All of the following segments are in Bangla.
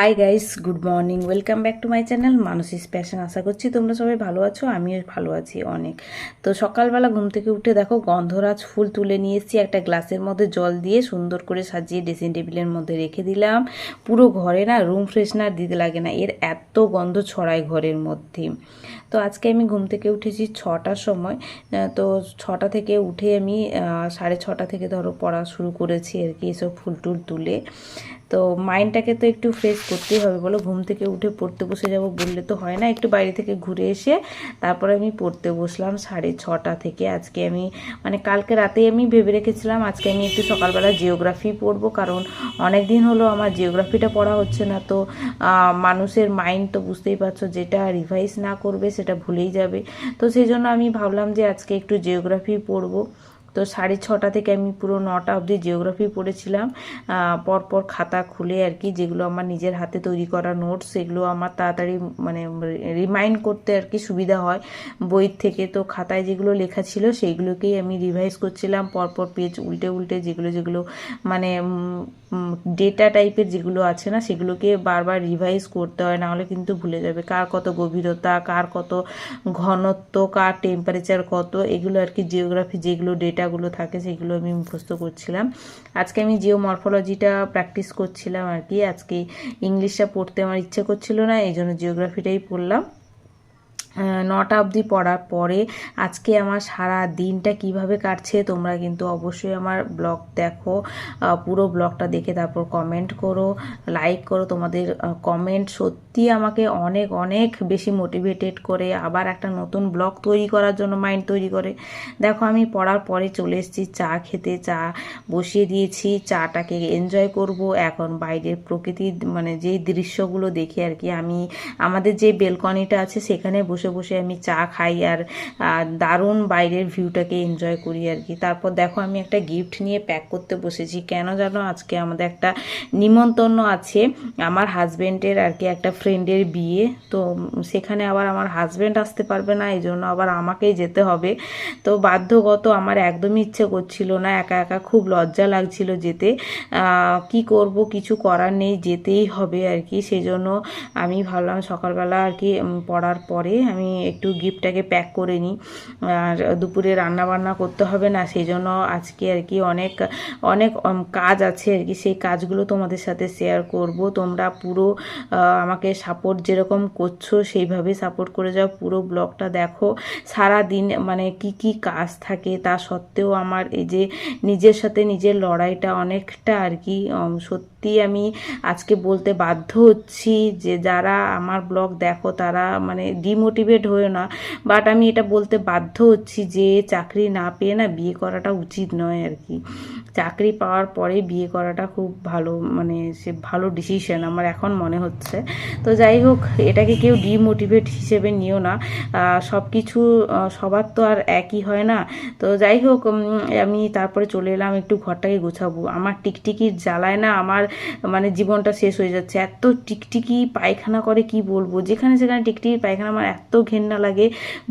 Hi guys good morning welcome back to my channel মানসিস passion আশা করছি তোমরা সবাই ভালো আছো, আমিও ভালো আছি অনেক। তো সকালবেলা ঘুম থেকে উঠে দেখো গন্ধরাজ ফুল তুলে নিয়ে এসেছি, একটা গ্লাসের মধ্যে জল দিয়ে সুন্দর করে সাজিয়ে ড্রেসিং টেবিলের মধ্যে রেখে দিলাম। পুরো ঘরে না রুম ফ্রেশনার দিতে লাগে না, এর এত গন্ধ ছড়ায় ঘরের মধ্যে। তো আজকে আমি ঘুম থেকে উঠেছি ছটার সময় তো ছটা থেকে উঠে আমি সাড়ে ছটা থেকে ধরো পড়া শুরু করেছি আর কি এসব ফুল টুল তুলে। তো মাইন্ডটাকে তো একটু ফ্রেশ করতেই হবে বলো, ঘুম থেকে উঠে পড়তে বসে যাব বললে তো হয় না, একটু বাইরে থেকে ঘুরে এসে তারপরে আমি পড়তে বসলাম সাড়ে ছটা থেকে। আজকে আমি মানে কালকে রাতেই আমি ভেবে রেখেছিলাম আজকে আমি একটু সকালবেলা জিওগ্রাফি পড়ব, কারণ অনেক দিন হলো আমার জিওগ্রাফিটা পড়া হচ্ছে না, তো মানুষের মাইন্ড তো বুঝতেই পারছ, যেটা রিভাইজ না করবে সেটা ভুলেই যাবে। তো সেই জন্য আমি ভাবলাম যে আজকে একটু জিওগ্রাফি পড়ব। তো সাড়ে ছটা থেকে আমি পুরো নটা অবধি জিওগ্রাফি পড়েছিলাম। পরপর খাতা খুলে আর কি যেগুলো আমার নিজের হাতে তৈরি করা নোটস সেগুলো আমার তাড়াতাড়ি মানে রিমাইন্ড করতে আর কি সুবিধা হয়। বই থেকে তো খাতায় যেগুলো লেখা ছিল সেইগুলোকেই আমি রিভাইজ করছিলাম। পরপর পেজ উল্টে উল্টে যেগুলো যেগুলো মানে ডেটা টাইপের যেগুলো আছে না সেগুলোকে বারবার রিভাইজ করতে হয় নাহলে কিন্তু ভুলে যাবে। কার কত গভীরতা, কার কত ঘনত্ব, কার টেম্পারেচার কত, এগুলো আর কি জিওগ্রাফি যেগুলো ডেটাগুলো থাকে সেগুলো আমি মুখস্থ করছিলাম। আজকে আমি জিও মরফোলজিটা প্র্যাকটিস করছিলাম আর কি। আজকে ইংলিশটা পড়তে আমার ইচ্ছে করছিল না এই জন্য জিওগ্রাফিটাই পড়লাম। নটা অবধি পড়ার পরে আজকে আমার সারা দিনটা কীভাবে কাটছে তোমরা কিন্তু অবশ্যই আমার ব্লগ দেখো পুরো ব্লগটা দেখে তারপর কমেন্ট করো লাইক করো। তোমাদের কমেন্ট সত্যি আমাকে অনেক অনেক বেশি মোটিভেটেড করে আবার একটা নতুন ব্লগ তৈরি করার জন্য মাইন্ড তৈরি করে। দেখো, আমি পড়ার পরে চলে এসেছি, চা খেতে, চা বসিয়ে দিয়েছি, চাটাকে এনজয় করব। এখন বাইরের প্রকৃতির মানে যেই দৃশ্যগুলো দেখি আর কি আমি, আমাদের যে বেলকনিটা আছে সেখানে বসে বসে বসে আমি চা খাই আর দারুণ বাইরের ভিউটাকে এনজয় করি আর কি। তারপর দেখো আমি একটা গিফট নিয়ে প্যাক করতে বসেছি। কেন জানো? আজকে আমাদের একটা নিমন্ত্রণ আছে আমার হাজব্যান্ডের আর কি, একটা ফ্রেন্ডের বিয়ে। তো সেখানে আবার আমার হাজব্যান্ড আসতে পারবে না, এই জন্য আবার আমাকেই যেতে হবে। তো বাধ্যগত, আমার একদমই ইচ্ছে করছিল না, একা একা খুব লজ্জা লাগছিল যেতে। কি করব? কিছু করার নেই, যেতেই হবে আর কি। সেই জন্য আমি ভাবলাম সকালবেলা আর কি পড়ার পরে আমি একটু গিফটটাকে প্যাক করে নিই। আর দুপুরে রান্না বান্না করতে হবে না সেই জন্য আজকে আর কি অনেক অনেক কাজ আছে আর কি। সেই কাজগুলো তোমাদের সাথে শেয়ার করব। তোমরা পুরো আমাকে সাপোর্ট যেরকম করছ সেইভাবে সাপোর্ট করে যাও। পুরো ব্লগটা দেখো। সারা দিন মানে কি কি কাজ থাকে তা সত্ত্বেও আমার এই যে নিজের সাথে নিজের লড়াইটা অনেকটা আর কি উম, সত্যি আমি আজকে বলতে বাধ্য হচ্ছি যে যারা আমার ব্লগ দেখো তারা মানে ডিমোটিভেট হয়েও না। বাট আমি এটা বলতে বাধ্য হচ্ছি যে চাকরি না পেয়ে না বিয়ে করাটা উচিত নয় আর কি। চাকরি পাওয়ার পরে বিয়ে করাটা খুব ভালো মানে সে ভালো ডিসিশন আমার এখন মনে হচ্ছে। তো যাই হোক, এটাকে কেউ ডিমোটিভেট হিসেবে নিও না। সব কিছু সবার তো আর একই হয় না। তো যাই হোক আমি তারপরে চলে এলাম, একটু ঘরটাকে গোছাবো। আমার টিকটিকির জ্বালায় না, আমার মানে জীবনটা শেষ হয়ে যাচ্ছে। এত টিকটিকি পায়খানা করে কি বলব? যেখানে সেখানে টিকটিকি পায়খানা আমার এত ঘেন্না লাগে।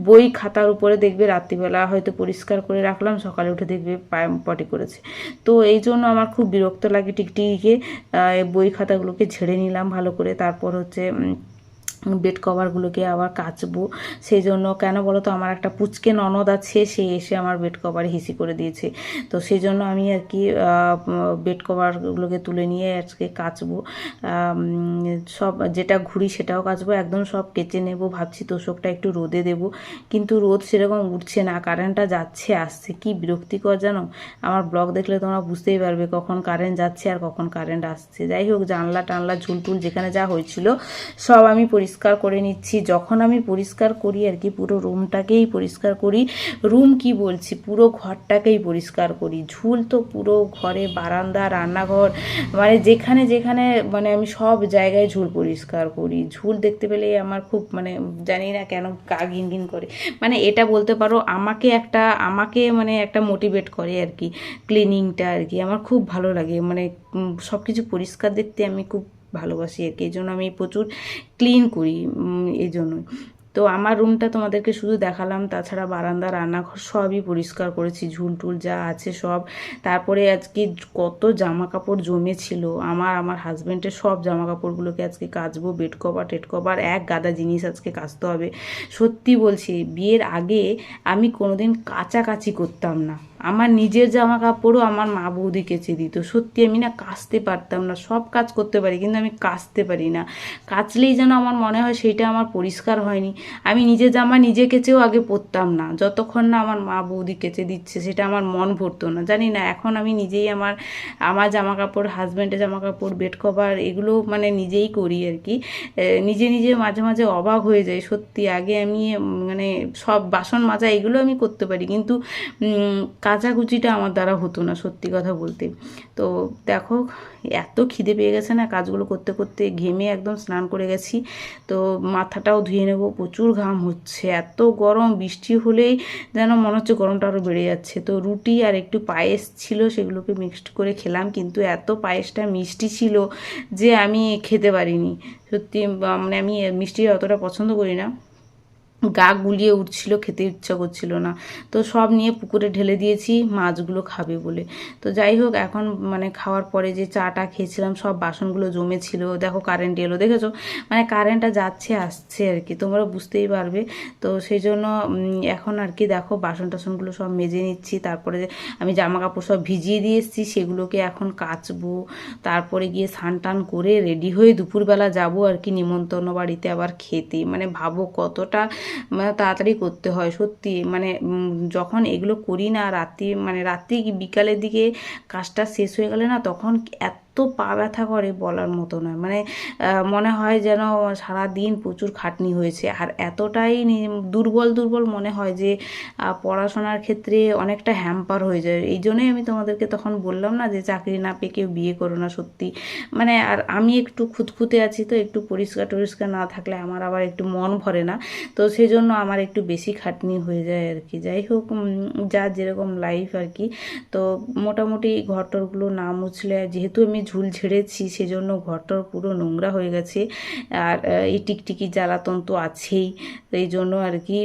বই খাতার উপরে দেখবে রাত্রিবেলা হয়তো পরিষ্কার করে রাখলাম, সকালে উঠে দেখবে পটি করেছে। তো এই জন্য আমার খুব বিরক্ত লাগে টিকটিকিকে। বই খাতাগুলোকে ঝেড়ে নিলাম ভালো করে। তারপর হচ্ছে বেড কভারগুলোকে আবার কাচবো। সেই জন্য কেন বলো তো আমার একটা পুচকে ননদ আছে, সে এসে আমার বেড কভার হিসি করে দিয়েছে। তো সেই জন্য আমি আর কি বেড কভারগুলোকে তুলে নিয়ে আজকে কাচবো। সব যেটা ঘুরি সেটাও কাচবো। একদম সব কেচে নেব। ভাবছি তোষকটা একটু রোদে দেব। কিন্তু রোদ সেরকম উঠছে না। কারেন্টটা যাচ্ছে, আসছে। কি বিরক্তিকর জানো? আমার ব্লগ দেখলে তোমরা বুঝতেই পারবে কখন কারেন্ট যাচ্ছে আর কখন কারেন্ট আসছে। যাই হোক জানলা টানলা ঝুলটুল যেখানে যা হয়েছিল, সব আমি পরিষ্কার করে নিচ্ছি। যখন আমি পরিষ্কার করি আর কি, পুরো রুমটাকেই পরিষ্কার করি। রুম কি বলছি? পুরো ঘরটাকেই পরিষ্কার করি। ঝুল তো পুরো ঘরে, বারান্দা, রান্নাঘর মানে যেখানে যেখানে মানে আমি সব জায়গায় ঝুল পরিষ্কার করি। ঝুল দেখতে পেলেই আমার খুব মানে জানি না কেন গা ঘিন ঘিন করে। মানে এটা বলতে পারো, আমাকে একটা, আমাকে মানে একটা মোটিভেট করে আর কি। ক্লিনিংটা আর কি। আমার খুব ভালো লাগে। মানে সব কিছু পরিষ্কার দেখতে আমি খুব ভালোবাসি আর কি এই জন্য আমি প্রচুর ক্লিন করি এই জন্য তো আমার রুমটা তোমাদেরকে শুধু দেখালাম, তাছাড়া বারান্দা, রান্নাঘর সবই পরিষ্কার করেছি ঝুল টুল যা আছে সব। তারপরে আজকে কত জামা কাপড় জমেছিল, আমার আমার হাজব্যান্ডের সব জামা কাপড়গুলোকে আজকে কাচবো বেড কভার টেড কভার এক গাদা জিনিস আজকে কাচতে হবে। সত্যি বলছি, বিয়ের আগে আমি কোনোদিন কাচাকাচি করতাম না। আমার নিজের জামা কাপড়ও আমার মা বৌদি কেচে দিত। সত্যি আমি না কাচতে পারতাম না, সব কাজ করতে পারি কিন্তু আমি কাচতে পারি না। কাচলেই যেন আমার মনে হয় সেইটা আমার পরিষ্কার হয়নি। আমি নিজের জামা নিজে কেচেও আগে পরতাম না। যতক্ষণ না আমার মা বৌদি কেচে দিচ্ছে সেটা আমার মন ভরতো না। জানি না, এখন আমি নিজেই আমার আমার জামা কাপড় হাজব্যান্ডের জামা কাপড় বেড কভার এগুলো মানে নিজেই করি আর কি। নিজে নিজে মাঝে মাঝে অবাক হয়ে যায় সত্যি আগে আমি মানে সব বাসন মাজা এগুলো আমি করতে পারি। কিন্তু কাচাকুচিটা আমার দ্বারা হতো না, সত্যি কথা বলতে। তো দেখো, এত খিদে পেয়ে গেছে না, কাজগুলো করতে করতে ঘেমে একদম স্নান করে গেছি। তো মাথাটাও ধুয়ে নেব, প্রচুর ঘাম হচ্ছে, এত গরম, বৃষ্টি হলেই যেন মনে হচ্ছে গরমটা আরও বেড়ে যাচ্ছে। তো রুটি আর একটু পায়েস ছিল, সেগুলোকে মিক্সড করে খেলাম, কিন্তু এত পায়েসটা মিষ্টি ছিল যে আমি খেতে পারিনি। সত্যি মানে আমি মিষ্টি অতটা পছন্দ করি না। গা গুলিয়ে উঠছিল, খেতে ইচ্ছা করছিল না। তো সব নিয়ে পুকুরে ঢেলে দিয়েছি, মাছগুলো খাবে বলে। তো যাই হোক, এখন মানে খাওয়ার পরে যে চাটা খেয়েছিলাম, সব বাসনগুলো জমেছিল। দেখো কারেন্ট এলো, দেখেছ? মানে কারেন্টটা যাচ্ছে, আসছে আর কি। তোমরা বুঝতেই পারবে। তো সেই জন্য এখন আর কি দেখো, বাসন টাসনগুলো সব মেজে নিচ্ছি। তারপরে আমি জামা কাপড় সব ভিজিয়ে দিয়ে এসেছি, সেগুলোকে এখন কাচবো। তারপরে গিয়ে স্নান টান করে রেডি হয়ে দুপুরবেলা যাব আর কি, নিমন্ত্রণ বাড়িতে আবার খেতে। মানে ভাবো কতটা মানে তাড়াতাড়ি করতে হয়, সত্যি। মানে যখন এগুলো করি না, রাত্রি মানে রাত্রি বিকালের দিকে কাজটা শেষ হয়ে গেলে না, তখন এত পা ব্যথা করে বলার মতো নয়। মানে মনে হয় যেন সারা দিন প্রচুর খাটনি হয়েছে। আর এতটাই দুর্বল দুর্বল মনে হয় যে পড়াশোনার ক্ষেত্রে অনেকটা হ্যাম্পার হয়ে যায়। এই জন্যই আমি তোমাদেরকে তখন বললাম না যে, চাকরি না পেয়ে কেউ বিয়ে করো না সত্যি। মানে আর আমি একটু খুঁতখুঁতে আছি তো, একটু পরিষ্কার টরিষ্কার না থাকলে আমার আবার একটু মন ভরে না। তো সেই জন্য আমার একটু বেশি খাটনি হয়ে যায় আর কি। যাই হোক যার যেরকম লাইফ আর কি। তো মোটামুটি ঘরটরগুলো না মুছলে, যেহেতু আমি ঝুল ঝেড়েছি, সেজন্য ঘরটর পুরো নোংরা হয়ে গেছে। আর এই টিকটিকি জ্বালাতন তো আছেই। তো এই জন্য আর কি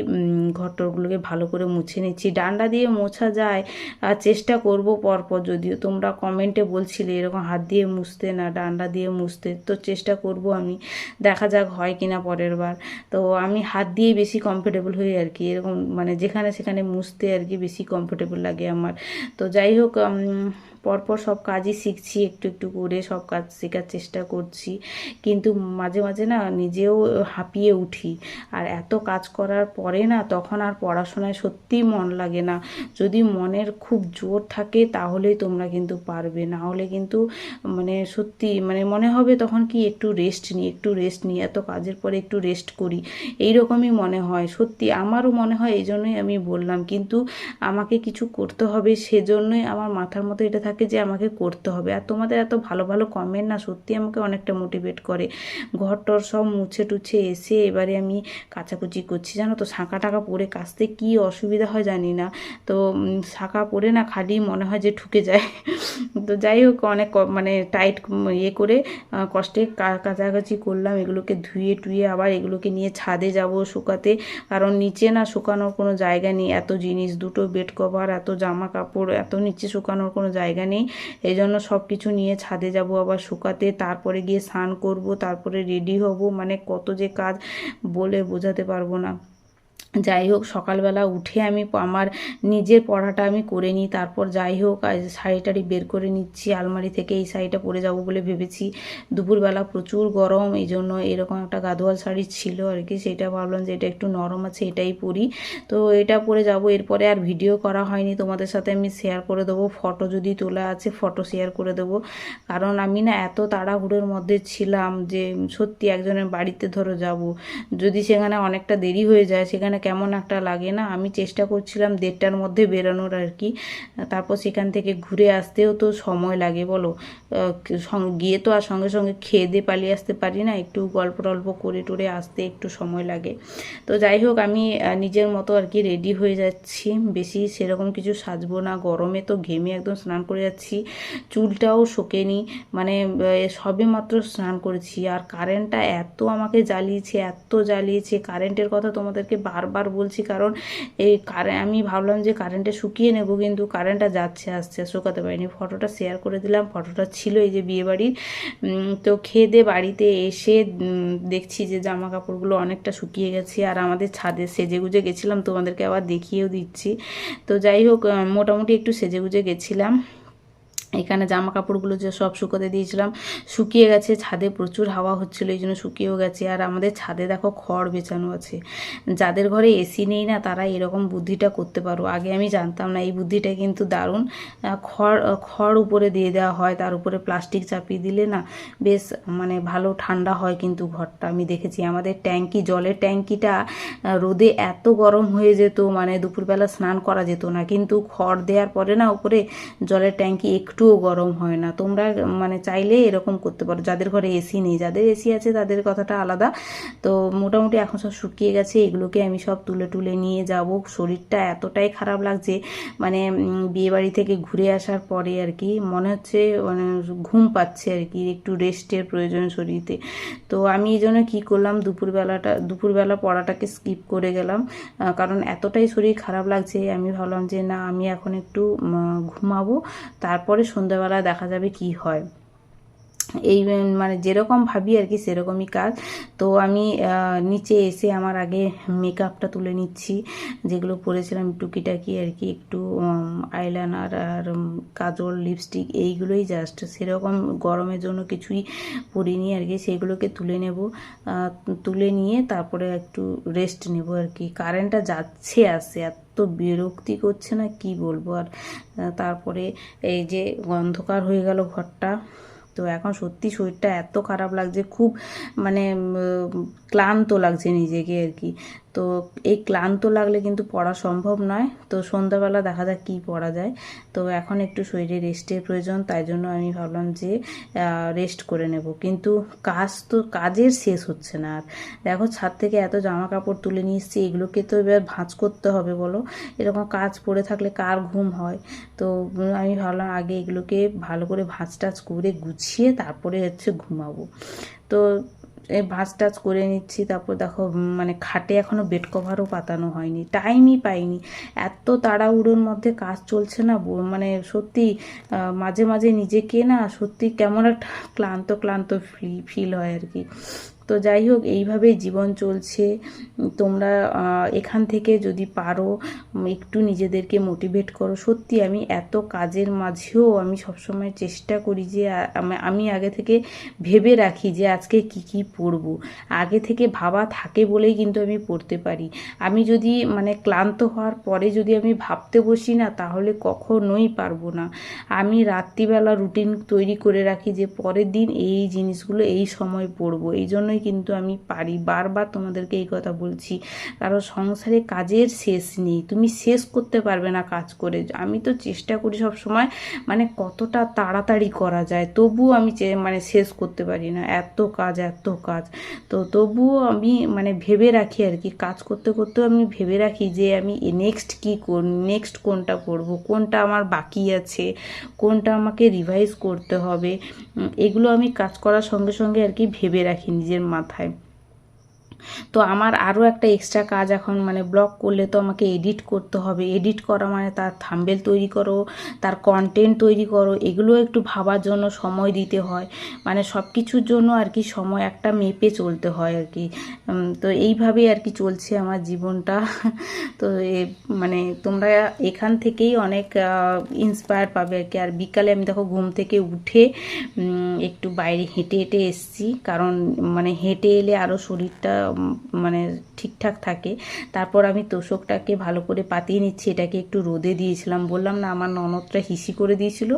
ঘরটরগুলোকে ভালো করে মুছে নিচ্ছি। ডান্ডা দিয়ে মোছা যায়, আর চেষ্টা করব পরপর, যদিও তোমরা কমেন্টে বলছিলে এরকম হাত দিয়ে মুছতে না, ডান্ডা দিয়ে মুছতে, তো চেষ্টা করব আমি। দেখা যাক হয় কিনা পরের বার। তো আমি হাত দিয়ে বেশি কমফোর্টেবল হই আর কি। এরকম মানে যেখানে সেখানে মুছতে আর কি বেশি কমফোর্টেবল লাগে আমার। তো যাই হোক পরপর সব কাজই শিখছি, একটু একটু করে সব কাজ শেখার চেষ্টা করছি। কিন্তু মাঝে মাঝে না নিজেও হাঁপিয়ে উঠি। আর এত কাজ করার পরে না তখন আর পড়াশোনায় সত্যিই মন লাগে না। যদি মনের খুব জোর থাকে তাহলেই তোমরা কিন্তু পারবে। না হলে কিন্তু মানে সত্যি মানে মনে হবে তখন কি একটু রেস্ট নিই, একটু রেস্ট নিই, এত কাজের পরে একটু রেস্ট করি। এই রকমই মনে হয়। সত্যি আমারও মনে হয় এই জন্যই আমি বললাম। কিন্তু আমাকে কিছু করতে হবে সেজন্যই আমার মাথার মতো এটা থাকে যে আমাকে করতে হবে। আর তোমাদের এত ভালো ভালো কমেন্ট না সত্যি আমাকে অনেকটা মোটিভেট করে। ঘর টর সব মুছে টুছে এসে এবারে আমি কাচাকুচি করছি। জানো তো শাঁকা টাকা পরে কাচতে কী অসুবিধা হয় জানি না। তো শাঁকা পরে না খালি মনে হয় যে ঠুকে যায়। তো যাই হোক, অনেক মানে টাইট ইয়ে করে কষ্টে কা- কাচাকাচি করলাম। এগুলোকে ধুয়ে টুয়ে আবার এগুলোকে নিয়ে ছাদে যাব শুকাতে। কারণ নিচে না শুকানোর কোনো জায়গা নেই। এত জিনিস, দুটো বেড কভার এত জামা কাপড়, এত নিচে শুকানোর কোনো জায়গা নেই। এই জন্য সব কিছু নিয়ে ছাদে যাব আবার শুকাতে। তারপরে গিয়ে স্নান করব, তারপরে রেডি হব। মানে কত যে কাজ বলে বোঝাতে পারব না। যাই হোক, সকালবেলা উঠে আমি আমার নিজের পড়াটা আমি করে নিই। তারপর যাই হোক শাড়ি টাড়ি বের করে নিচ্ছি, আলমারি থেকে এই শাড়িটা পরে যাব বলে ভেবেছি। দুপুরবেলা প্রচুর গরম, এই জন্য এরকম একটা গাদোয়াল শাড়ি ছিল আর কি, সেটা ভাবলাম যে এটা একটু নরম আছে, এটাই পরি। তো এটা পরে যাব, এরপরে আর ভিডিও করা হয়নি। তোমাদের সাথে আমি শেয়ার করে দেবো ফটো যদি তোলা আছে ফটো শেয়ার করে দেবো। কারণ আমি না এত তাড়াহুড়োর মধ্যে ছিলাম যে সত্যি একজনের বাড়িতে ধরো যাব, যদি সেখানে অনেকটা দেরি হয়ে যায়, সেখানে কেমন একটা লাগে না, আমি চেষ্টা করছিলাম দেড়টার মধ্যে বেরোনোর আর কি। তারপর সেখান থেকে ঘুরে আসতেও তো সময় লাগে বলো। গিয়ে তো আর সঙ্গে সঙ্গে খেয়ে দিয়ে পালিয়ে আসতে পারি না, একটু গল্প টল্প করে টরে আসতে একটু সময় লাগে। তো যাই হোক, আমি নিজের মতো আর কি রেডি হয়ে যাচ্ছি। বেশি সেরকম কিছু সাজবো না, গরমে তো ঘেমে একদম স্নান করে যাচ্ছি। চুলটাও শোকেনি মানে সবে মাত্র স্নান করেছি। আর কারেন্টটা এত আমাকে জ্বালিয়েছে, এত জ্বালিয়েছে। কারেন্টের কথা তোমাদেরকে বারবার বলছি, কারণ এই কারে, আমি ভাবলাম যে কারেন্টে শুকিয়ে নেব, কিন্তু কারেন্টটা যাচ্ছে, আসছে, শুকাতে পারিনি। ফটোটা শেয়ার করে দিলাম ফটোটা ছিল এই যে বিয়েবাড়ির। তো খেয়ে বাড়িতে এসে দেখছি যে জামা কাপড়গুলো অনেকটা শুকিয়ে গেছে, আর আমাদের ছাদে সেজে গুজে গেছিলাম, তোমাদেরকে আবার দেখিয়েও দিচ্ছি। তো যাই হোক মোটামুটি একটু সেজে গুজে গেছিলাম। এখানে জামা কাপড়গুলো যে সব শুকোতে দিয়েছিলাম, শুকিয়ে গেছে, ছাদে প্রচুর হাওয়া হচ্ছিল, এই জন্য শুকিয়েও গেছে। আর আমাদের ছাদে দেখো খড় বেচানো আছে। যাদের ঘরে এসি নেই না, তারা এরকম বুদ্ধিটা করতে পারো। আগে আমি জানতাম না, এই বুদ্ধিটা কিন্তু দারুণ। খড় খড় উপরে দিয়ে দেওয়া হয়, তার উপরে প্লাস্টিক চাপিয়ে দিলে না বেশ মানে ভালো ঠান্ডা হয় কিন্তু ঘরটা। আমি দেখেছি আমাদের ট্যাঙ্কি, জলের ট্যাঙ্কিটা রোদে এত গরম হয়ে যেত মানে দুপুরবেলা স্নান করা যেত না। কিন্তু খড় দেওয়ার পরে না, উপরে জলের ট্যাঙ্কি একটুও গরম হয় না। তোমরা মানে চাইলে এরকম করতে পারো। যাদের ঘরে এসি নেই, যাদের এসি আছে তাদের কথাটা আলাদা। তো মোটামুটি এখন সব শুকিয়ে গেছে। এগুলোকে আমি সব তুলে তুলে নিয়ে যাব। শরীরটা এতটাই খারাপ লাগছে মানে বিয়েবাড়ি থেকে ঘুরে আসার পরে আর কি। মনে হচ্ছে মানে ঘুম পাচ্ছে আর কি, একটু রেস্টের প্রয়োজন শরীরে তো আমি এই জন্য কী করলাম, দুপুরবেলাটা, দুপুরবেলা পড়াটাকে স্কিপ করে গেলাম। কারণ এতটাই শরীর খারাপ লাগছে। আমি ভাবলাম যে না, আমি এখন একটু ঘুমাবো। তারপরে সন্ধ্যাবেলা দেখা যাবে কি হয়। এই মানে যেরকম ভাবি আর কি সেরকমই কাজ। তো আমি নিচে এসে আমার আগে মেকআপটা তুলে নিচ্ছি। যেগুলো পরেছিলাম টুকিটাকি আর কি, একটু আইলাইনার আর কাজল লিপস্টিক এইগুলোই জাস্ট সেরকম গরমের জন্য কিছুই পরিনি আর কি, সেগুলোকে তুলে নেব। তুলে নিয়ে তারপরে একটু রেস্ট নেব আর কি। কারেন্টটা যাচ্ছে আসে এত বিরক্তি করছে না কি বলব? আর তারপরে এই যে অন্ধকার হয়ে গেল ঘরটা, তো এখন সত্যি শরীরটা এত খারাপ লাগছে, খুব মানে ক্লান্ত লাগছে নিজেকে আর কি। তো এই ক্লান্ত লাগলে কিন্তু পড়া সম্ভব নয়। তো সন্ধ্যাবেলা দেখা যাক কী পড়া যায়। তো এখন একটু শরীরে রেস্টের প্রয়োজন, তাই জন্য আমি ভাবলাম যে রেস্ট করে নেব। কিন্তু কাজ তো, কাজের শেষ হচ্ছে না আর। দেখো ছাদ থেকে এত জামা কাপড় তুলে নিয়ে এসেছি, এগুলোকে তো এবার ভাঁজ করতে হবে বলো। এরকম কাজ পড়ে থাকলে কার ঘুম হয়? তো আমি ভাবলাম আগে এগুলোকে ভালো করে ভাঁজ টাজ করে গুছিয়ে তারপরে হচ্ছে ঘুমাবো। তো এই ভাঁজ টাজ করে নিচ্ছি, তারপর দেখো মানে খাটে এখনও বেড কভারও পাতানো হয়নি টাইমই পাইনি। এত তাড়াহুড়োর মধ্যে কাজ চলছে না মানে সত্যি মাঝে মাঝে নিজেকে না সত্যি কেমন একটা ক্লান্ত ক্লান্ত ফিল হয় আর কি। তো যাই হোক, এইভাবেই জীবন চলছে। তোমরা এখান থেকে যদি পারো একটু নিজেদেরকে মোটিভেট করো। সত্যি আমি এত কাজের মাঝেও আমি সবসময় চেষ্টা করি যে আমি- আগে থেকে ভেবে রাখি যে, আজকে কি কি পড়ব। আগে থেকে ভাবা থাকে বলেই কিন্তু আমি পড়তে পারি। আমি যদি মানে ক্লান্ত হওয়ার পরে যদি আমি ভাবতে বসি না, তাহলে কখনোই পারব না। আমি রাত্রিবেলা রুটিন তৈরি করে রাখি যে, পরের দিন এই জিনিসগুলো এই সময় পড়ব। এই জন্যই কিন্তু আমি পারি, বারবার তোমাদেরকে এই কথা বলছি। কারণ সংসারে কাজের শেষ নেই, তুমি শেষ করতে পারবে না কাজ করে। আমি তো চেষ্টা করি সব সময় মানে কতটা তাড়াতাড়ি করা যায়, তবুও আমি মানে শেষ করতে পারি না। এত কাজ এত কাজ। তো তবুও আমি মানে ভেবে রাখি আর কি, কাজ করতে করতেও আমি ভেবে রাখি যে আমি নেক্সট কী নেক্সট কোনটা করব, কোনটা আমার বাকি আছে, কোনটা আমাকে রিভাইজ করতে হবে। এগুলো আমি কাজ করার সঙ্গে সঙ্গে আর কি ভেবে রাখি নিজের মাথায়। তো আমার আরও একটা এক্সট্রা কাজ এখন মানে ব্লগ করলে তো আমাকে এডিট করতে হবে। এডিট করা মানে তার থাম্বেল তৈরি করো, তার কন্টেন্ট তৈরি করো, এগুলো একটু ভাবার জন্য সময় দিতে হয়। মানে সব কিছুর জন্য আর কি সময় একটা মেপে চলতে হয় আর কি। তো এইভাবেই আর কি চলছে আমার জীবনটা। তো মানে তোমরা এখান থেকেই অনেক ইন্সপায়ার পাবে আর কি। আর বিকালে আমি দেখো ঘুম থেকে উঠে একটু বাইরে হেঁটে হেঁটে এসছি। কারণ মানে হেঁটে এলে আরও শরীরটা মানে ঠিকঠাক থাকে। তারপর আমি তোষকটাকে ভালো করে পাতিয়ে নিচ্ছি। এটাকে একটু রোদে দিয়েছিলাম। বললাম, না, আমার ননদটা হিসি করে দিয়েছিল।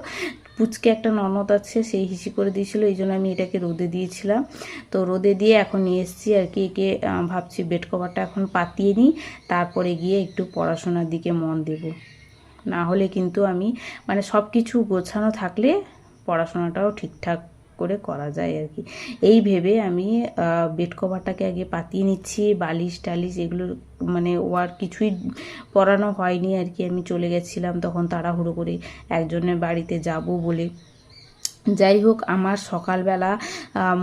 পুচকে একটা ননদ আছে সেই হিসি করে দিয়েছিল। এই জন্য আমি এটাকে রোদে দিয়েছিলাম। তো রোদে দিয়ে এখন নিয়ে এসেছি আর কি। একে ভাবছি বেড কভারটা এখন পাতিয়ে নিই। তারপরে গিয়ে একটু পড়াশোনার দিকে মন দেব। না হলে কিন্তু আমি মানে সব কিছু গোছানো থাকলে পড়াশোনাটাও ঠিকঠাক করে করা যায় আর কি। এই ভেবে আমি বেড কভারটাকে আগে পাতিয়ে নিচ্ছি, বালিশ টালিশ এগুলো মানে ও আর কিছুই পরানো হয়নি আর কি। আমি চলে গেছিলাম তখন তাড়াহুড়ো করে একজনের বাড়িতে যাব বলে। যাই হোক, আমার সকালবেলা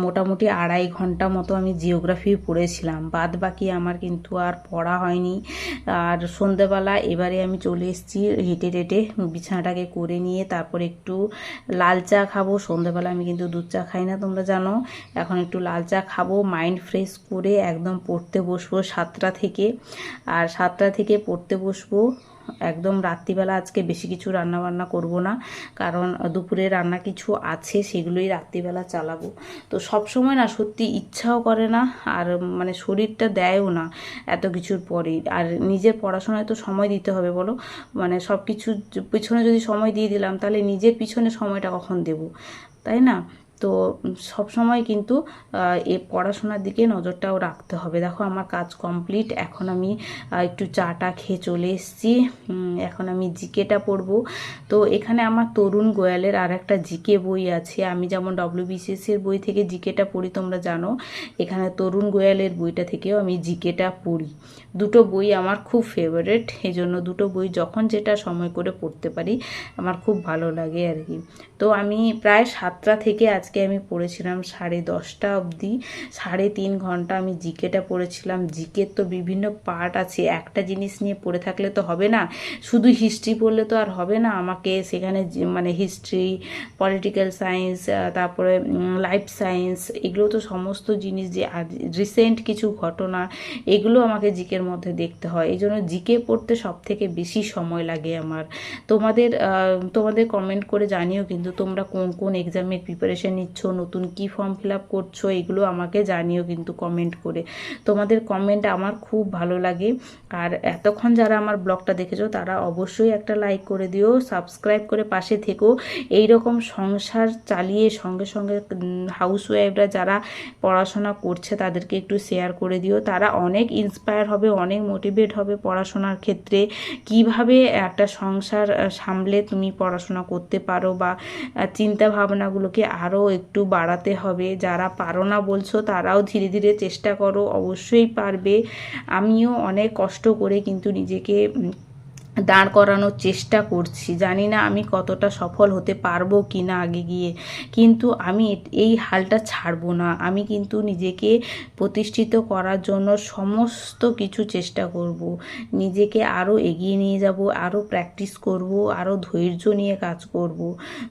মোটামুটি আড়াই ঘণ্টা মতো আমি জিওগ্রাফি পড়েছিলাম। বাদ বাকি আমার কিন্তু আর পড়া হয়নি। আর সন্ধেবেলা এবারে আমি চলে এসেছি হেঁটে টেটে বিছানাটাকে করে নিয়ে, তারপর একটু লাল চা খাব। সন্ধেবেলা আমি কিন্তু দুধ চা খাই না, তোমরা জানো। এখন একটু লাল চা খাব, মাইন্ড ফ্রেশ করে একদম পড়তে বসবো সাতটা থেকে। আর সাতটা থেকে পড়তে বসবো একদম রাত্রিবেলা আজকে বেশি কিছু রান্না বান্না করব না, কারণ দুপুরে রান্না কিছু আছে সেগুলোই রাত্রিবেলা চালাবো। তো সব সময় না সত্যি ইচ্ছাও করে না, আর মানে শরীরটা দেয়ও না এত কিছুর পরেই। আর নিজের পড়াশোনায় তো সময় দিতে হবে বলো মানে সব কিছু পিছনে যদি সময় দিয়ে দিলাম, তাহলে নিজের পিছনে সময়টা কখন দেব? তাই না? তো সব সময় কিন্তু এ পড়াশোনার দিকে নজরটাও রাখতে হবে। দেখো আমার কাজ কমপ্লিট এখন আমি একটু চাটা খেয়ে চলে এসেছি। এখন আমি জিকেটা পড়ব। তো এখানে আমার তরুণ গোয়ালের আর একটা জিকে বই আছে। আমি যেমন ডব্লিউবিসিএস এর বই থেকে জিকেটা পড়ি, তোমরা জানো। এখানে তরুণ গোয়ালের বইটা থেকেও আমি জিকেটা পড়ি। দুটো বই আমার খুব ফেভারেট এই জন্য দুটো বই যখন যেটা সময় করে পড়তে পারি, আমার খুব ভালো লাগে আর কি। তো আমি প্রায় সাতটা থেকে আজকে আমি পড়েছিলাম সাড়ে দশটা অবধি। সাড়ে তিন ঘণ্টা আমি জিকেটা পড়েছিলাম। জিকের তো বিভিন্ন পার্ট আছে। একটা জিনিস নিয়ে পড়ে থাকলে তো হবে না। শুধু হিস্ট্রি পড়লে তো আর হবে না। আমাকে সেখানে মানে হিস্ট্রি, পলিটিক্যাল সায়েন্স তারপরে লাইফ সায়েন্স এগুলো তো সমস্ত জিনিস যে রিসেন্ট কিছু ঘটনা এগুলো আমাকে জিকের মধ্যে দেখতে হয়। এই জন্য জিকে পড়তে সব থেকে বেশি সময় লাগে আমার। তোমাদের তোমাদের কমেন্ট করে জানিও কিন্তু তোমরা কোন কোন এক্সামের প্রিপারেশন নিচ্ছ, নতুন কি ফর্ম ফিল আপ করছ, এগুলো আমাকে জানিও কিন্তু কমেন্ট করে। তোমাদের কমেন্ট আমার খুব ভালো লাগে। আর এতক্ষণ যারা আমার ব্লগটা দেখেছ, তারা অবশ্যই একটা লাইক করে দিও সাবস্ক্রাইব করে পাশে থেকো। এই রকম সংসার চালিয়ে সঙ্গে সঙ্গে হাউস ওয়াইফরা যারা পড়াশোনা করছে, তাদেরকে একটু শেয়ার করে দিও। তারা অনেক ইন্সপায়ার হবে, অনেক মোটিভেট হবে পড়াশোনার ক্ষেত্রে। কীভাবে একটা সংসার সামলে তুমি পড়াশোনা করতে পারো বা চিন্তা ভাবনাগুলোকে আরও একটু বাড়াতে হবে। যারা পারো না বলছো, তারাও ধীরে ধীরে চেষ্টা করো, অবশ্যই পারবে। আমিও অনেক কষ্ট করে কিন্তু নিজেকে দাঁড় করানোর চেষ্টা করছি। জানি না আমি কতটা সফল হতে পারব কি না আগে গিয়ে। কিন্তু আমি এই হালটা ছাড়বো না। আমি কিন্তু নিজেকে প্রতিষ্ঠিত করার জন্য সমস্ত কিছু চেষ্টা করব। নিজেকে আরও এগিয়ে নিয়ে যাব আরও প্র্যাকটিস করব আরও ধৈর্য নিয়ে কাজ করব।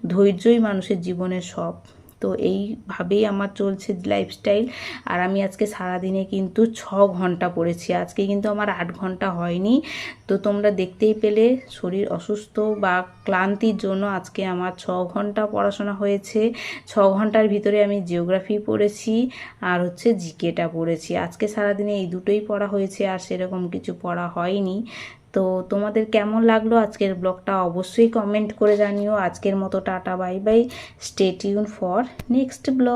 ধৈর্যই মানুষের জীবনের সব। তো এইভাবেই আমার চলছে লাইফস্টাইল আর আমি আজকে সারাদিনে কিন্তু ছ ঘণ্টা পড়েছি। আজকে কিন্তু আমার আট ঘণ্টা হয়নি। তো তোমরা দেখতেই পেলে শরীর অসুস্থ বা ক্লান্তির জন্য আজকে আমার ছ ঘণ্টা পড়াশোনা হয়েছে। ছ ঘণ্টার ভিতরে আমি জিওগ্রাফি পড়েছি আর হচ্ছে জিকেটা পড়েছি। আজকে সারাদিনে এই দুটোই পড়া হয়েছে আর সেরকম কিছু পড়া হয়নি। তো তোমাদের কেমন লাগল আজকের ব্লগটা অবশ্যই কমেন্ট করে জানিও। আজকের মতো tata bye bye stay tuned for next blog